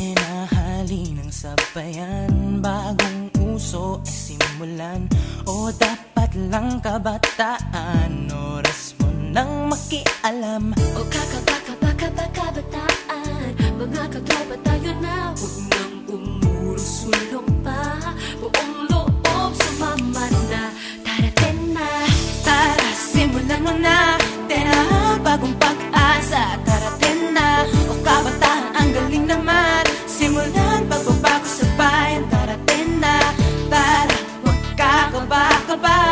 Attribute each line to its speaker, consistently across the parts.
Speaker 1: Tinahali ng sabayan Bagong uso ay simulan. O dapat lang kabataan Oras mo nang makialam.
Speaker 2: O kakabakabakabataan Mga katropa tayo na. Huwag nang
Speaker 1: umurusulat goodbye.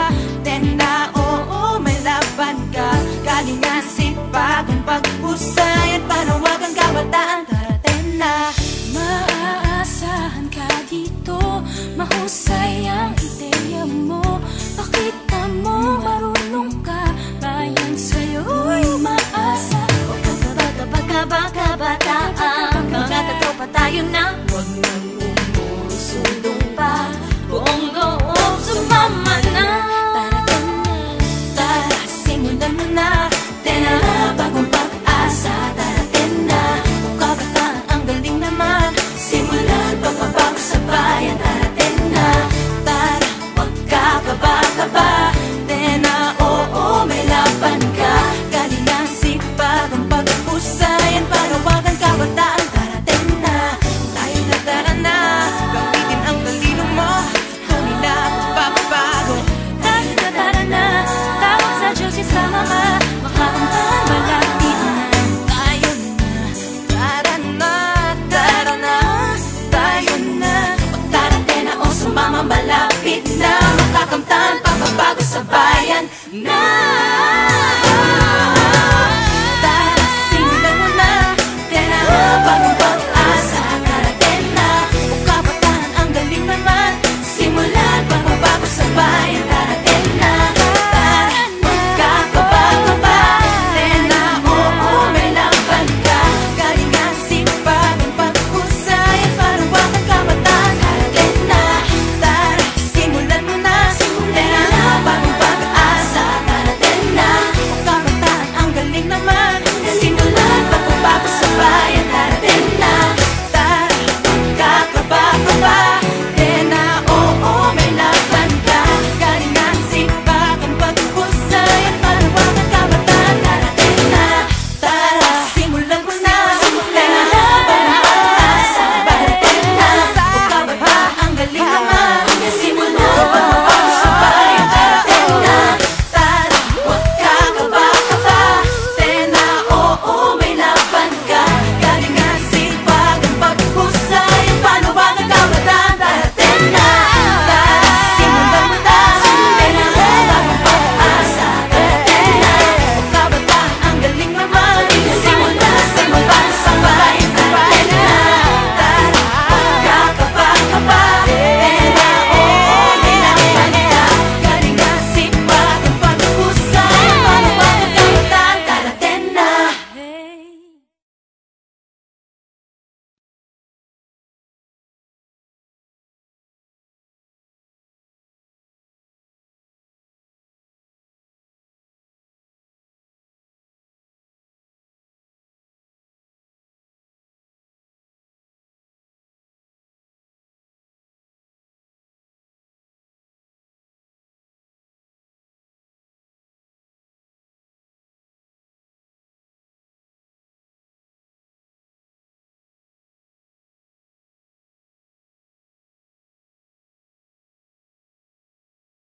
Speaker 1: kakamtan, pagbabago sa bayan na